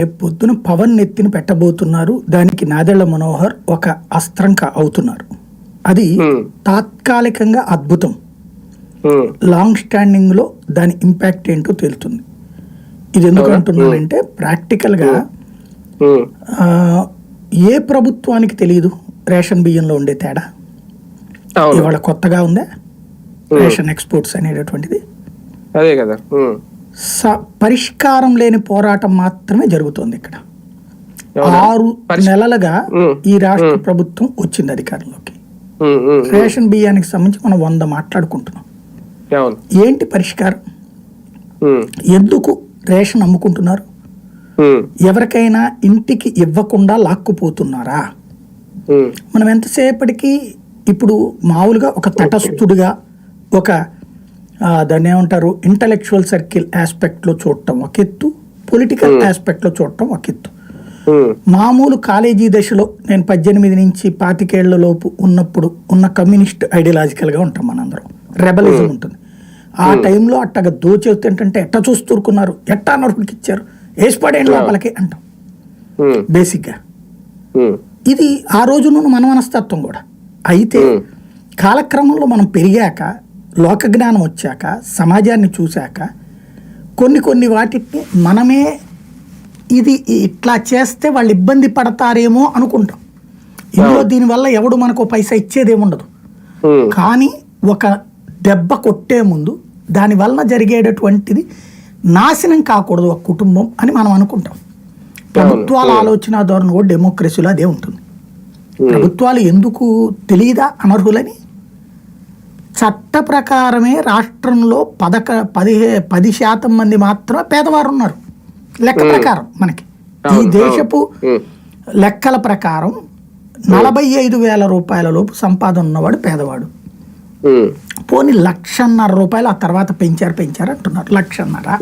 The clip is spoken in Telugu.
రేపు పొద్దున పవన్ నెత్తిన పెట్టబోతున్నారు. దానికి నాదెళ్ళ మనోహర్ ఒక అస్త్రంక అవుతున్నారు. అది తాత్కాలికంగా అద్భుతం. లాంగ్ స్టాండింగ్లో దాని ఇంపాక్ట్ ఏంటో తెలుస్తుంది. ఇది ఎందుకు అంటున్నానంటే ప్రాక్టికల్గా ఏ ప్రభుత్వానికి తెలియదు రేషన్ బియ్యంలో ఉండే తేడా? ఇవాళ కొత్తగా ఉందా? రేషన్ ఎక్స్పోర్ట్స్ అనేటటువంటిది? అదే కదా. స- పరిష్కారం లేని పోరాటం మాత్రమే జరుగుతోంది ఇక్కడ? ఆరు నెలలుగా ఈ రాష్ట్ర ప్రభుత్వం వచ్చింది అధికారంలోకి. రేషన్ బియ్యానికి సంబంధించి మనం వంద మాట్లాడుకుంటున్నాం. ఏంటి పరిష్కారం? ఎందుకు రేషన్ అమ్ముకుంటున్నారు? ఎవరికైనా ఇంటికి ఇవ్వకుండా లాక్కుపోతున్నారా? మనం ఎంతసేపటికి ఇప్పుడు మామూలుగా ఒక తటస్థుడిగా ఒక దాన్ని ఏమంటారు? ఇంటలెక్చువల్ సర్కిల్ ఆస్పెక్ట్లో చూడటం ఒక ఎత్తు పొలిటికల్ ఆస్పెక్ట్లో చూడటం ఒక ఎత్తు ఉమ్, మామూలు కాలేజీ దశలో నేను పద్దెనిమిది నుంచి పాతికేళ్ళ లోపు ఉన్నప్పుడు ఉన్న కమ్యూనిస్ట్ ఐడియాలజికల్గా ఉంటాం మనందరం. రెబలిజం ఉంటుంది. ఆ టైంలో అట్టగా దోచేస్తుంటే ఎట్ట చూస్తూరుకున్నారు? ఎట్టా నరుపుడికి ఇచ్చారు? వేసిపడేండి లోపలికి అంటాం. బేసిక్గా ఇది ఆ రోజున మన మనస్తత్వం కూడా. అయితే కాలక్రమంలో మనం పెరిగాక లోక జ్ఞానం వచ్చాక సమాజాన్ని చూశాక కొన్ని కొన్ని వాటిని మనమే ఇది ఇట్లా చేస్తే వాళ్ళు ఇబ్బంది పడతారేమో అనుకుంటాం. ఇందులో దీనివల్ల ఎవడు మనకు పైసా ఇచ్చేదేముండదు కానీ ఒక దెబ్బ కొట్టే ముందు దాని వలన జరిగేటటువంటిది నాశనం కాకూడదు ఒక కుటుంబం అని మనం అనుకుంటాం. ప్రభుత్వాల ఆలోచన ధోరణి కూడా డెమోక్రసీలో అదే ఉంటుంది. ప్రభుత్వాలు ఎందుకు తెలియదా అనర్హులని? చట్ట ప్రకారమే రాష్ట్రంలో పదక పదిహే పది శాతం మంది మాత్రమే పేదవారు ఉన్నారు. లెక్క ప్రకారం మనకి. ఈ దేశపు లెక్కల ప్రకారం నలభై ఐదు వేల రూపాయల లోపు సంపాదన ఉన్నవాడు పేదవాడు. పోనీ లక్షన్నర రూపాయలు ఆ తర్వాత పెంచారు పెంచారు అంటున్నారు. లక్షన్నర.